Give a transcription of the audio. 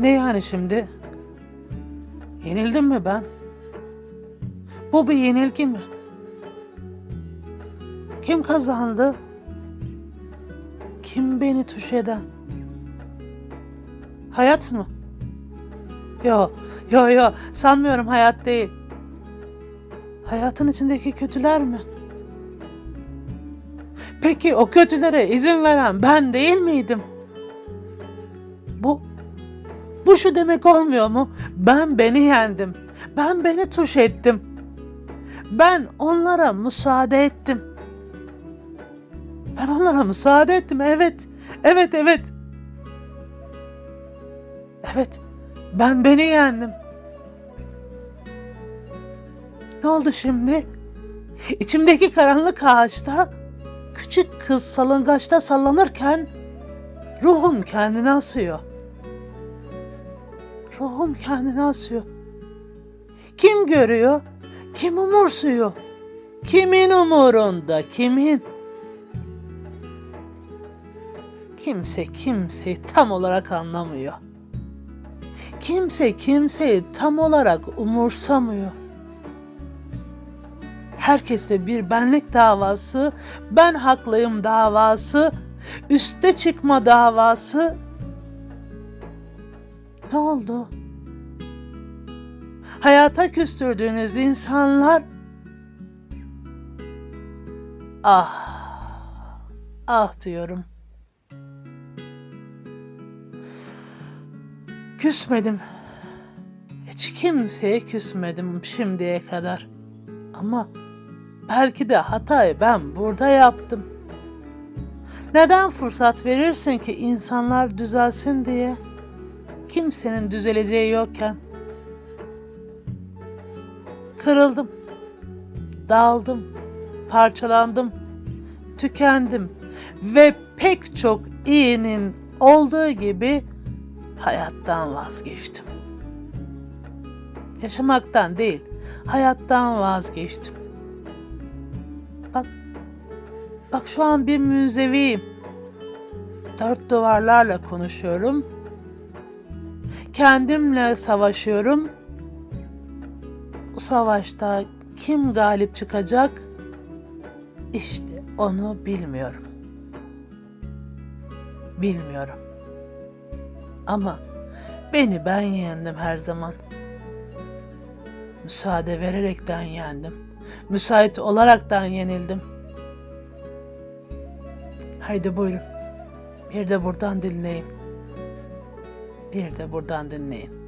Ne yani şimdi? Yenildim mi ben? Bu bir yenilgi mi? Kim kazandı? Kim beni tuş eden? Hayat mı? Yo, yo, yo. Sanmıyorum hayat değil. Hayatın içindeki kötüler mi? Peki o kötülere izin veren ben değil miydim? Bu bu şu demek olmuyor mu? Ben beni yendim. Ben beni tuş ettim. Ben onlara müsaade ettim. Ben onlara müsaade ettim. Evet. Evet, evet. Evet. Ben beni yendim. Ne oldu şimdi? İçimdeki karanlık ağaçta küçük kız salıngaçta sallanırken ruhum kendini asıyor. Ruhum kendini asıyor. Kim görüyor? Kim umursuyor? Kimin umurunda? Kimin? Kimse kimseyi tam olarak anlamıyor. Kimse kimseyi tam olarak umursamıyor. Herkeste bir benlik davası, ben haklıyım davası, üste çıkma davası. Ne oldu? Hayata küstürdüğünüz insanlar ah ah diyorum. Küsmedim. Hiç kimseye küsmedim şimdiye kadar. Ama belki de hatayı ben burada yaptım. Neden fırsat verirsin ki insanlar düzelsin diye? Kimsenin düzeleceği yokken. Kırıldım. Dağıldım. Parçalandım. Tükendim. Ve pek çok iyinin olduğu gibi hayattan vazgeçtim. Yaşamaktan değil, hayattan vazgeçtim. Bak, bak şu an bir münzeviyim. Dört duvarlarla konuşuyorum. Kendimle savaşıyorum. Bu savaşta kim galip çıkacak? İşte onu bilmiyorum. Bilmiyorum. Ama beni ben yendim her zaman. Müsaade vererekten yendim. Müsait olaraktan yenildim. Haydi buyurun. Bir de buradan dinleyin. Bir de buradan dinleyin.